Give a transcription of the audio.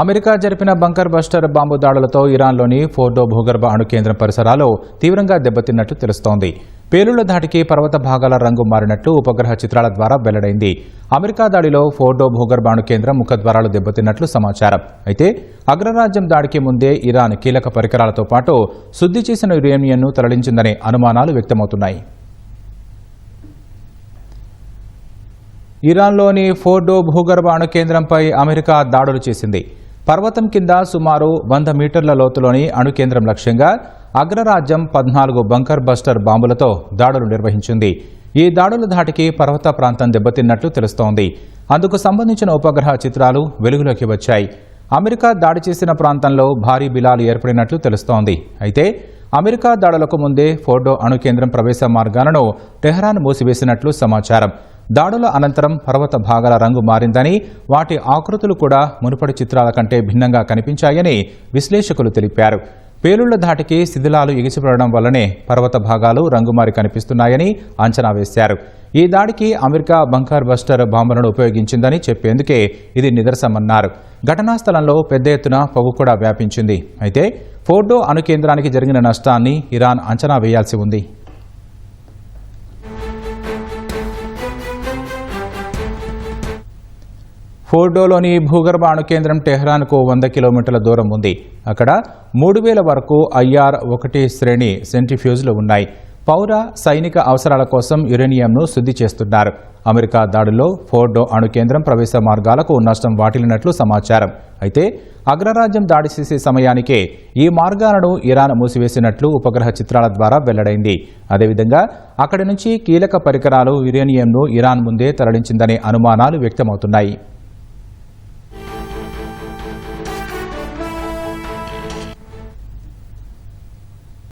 America జరిపిన bunker buster bomb దాడులతో ఇరాన్లోని Fordow భూగర్భ అణు కేంద్రం పరిసరాలు తీవ్రంగా దెబ్బతిన్నట్లు తెలుస్తోంది. పేలుళ్ళ ధాటికి పర్వత భాగాల రంగు మారినట్లు ఉపగ్రహ చిత్రాల ద్వారా వెల్లడైంది. అమెరికా దాడిలో ఫోర్డో భూగర్భ అణు కేంద్రం ముఖద్వారాలు దెబ్బతిన్నట్లు సమాచారం. అయితే అగ్రరాజ్యం దాడికి ముందే ఇరాన్ కీలక పరికరాలతో పాటు శుద్ధి చేసిన యురేనియంను తరలించిందనే అనుమానాలు వ్యక్తమవుతున్నాయి. ఇరాన్లోని ఫోర్డో భూగర్భ అణు కేంద్రంపై అమెరికా దాడులు చేసింది. పర్వతం కింద సుమారు వంద మీటర్ల లోతులోని అణు కేంద్రం లక్ష్యంగా అగ్రరాజ్యం పద్నాలుగు బంకర్ బస్టర్ బాంబులతో దాడులు నిర్వహించింది. ఈ దాడుల ధాటికి పర్వత ప్రాంతం దెబ్బతిన్నట్లు తెలుస్తోంది. అందుకు సంబంధించిన ఉపగ్రహ చిత్రాలు వెలుగులోకి వచ్చాయి. అమెరికా దాడి చేసిన ప్రాంతంలో భారీ బిలాలు ఏర్పడినట్లు తెలుస్తోంది. అయితే అమెరికా దాడులకు ముందే ఫోర్డో అణు కేంద్రం ప్రవేశ మార్గాలను టెహ్రాన్ మూసివేసినట్లు సమాచారం. దాడుల అనంతరం పర్వత భాగాల రంగు మారిందని వాటి ఆకృతులు కూడా మునుపటి చిత్రాల కంటే భిన్నంగా కనిపించాయని విశ్లేషకులు తెలిపారు. పేలుళ్ళ ధాటికి శిథిలాలు ఎగిసిపడడం వల్లనే పర్వత భాగాలు రంగుమారి కనిపిస్తున్నాయని అంచనా వేశారు. ఈ దాడికి అమెరికా బంకర్ బస్టర్ బాంబులను ఉపయోగించిందని చెప్పేందుకే ఇది నిదర్శనమన్నారు. ఘటనా స్థలంలో పెద్ద ఎత్తున పొగ కూడా వ్యాపించింది. అయితే ఫోర్డో అణు కేంద్రానికి జరిగిన నష్టాన్ని ఇరాన్ అంచనా వేయాల్సి ఉంది. ఫోర్డోలోని భూగర్భ అణు కేంద్రం టెహ్రాన్కు వంద కిలోమీటర్ల దూరం ఉంది. అక్కడ మూడు వేల వరకు ఐఆర్ ఒకటి శ్రేణి సెంట్రిఫ్యూజ్లు ఉన్నాయి. పౌర సైనిక అవసరాల కోసం యురేనియంను శుద్ధి చేస్తున్నారు. అమెరికా దాడుల్లో ఫోర్డో అణు కేంద్రం ప్రవేశ మార్గాలకు నష్టం వాటిల్లినట్లు సమాచారం. అయితే అగ్రరాజ్యం దాడి చేసే సమయానికే ఈ మార్గాలను ఇరాన్ మూసివేసినట్లు ఉపగ్రహ చిత్రాల ద్వారా వెల్లడైంది. అదేవిధంగా అక్కడి నుంచి కీలక పరికరాలు యురేనియంను ఇరాన్ ముందే తరలించిందనే అనుమానాలు వ్యక్తమవుతున్నాయి.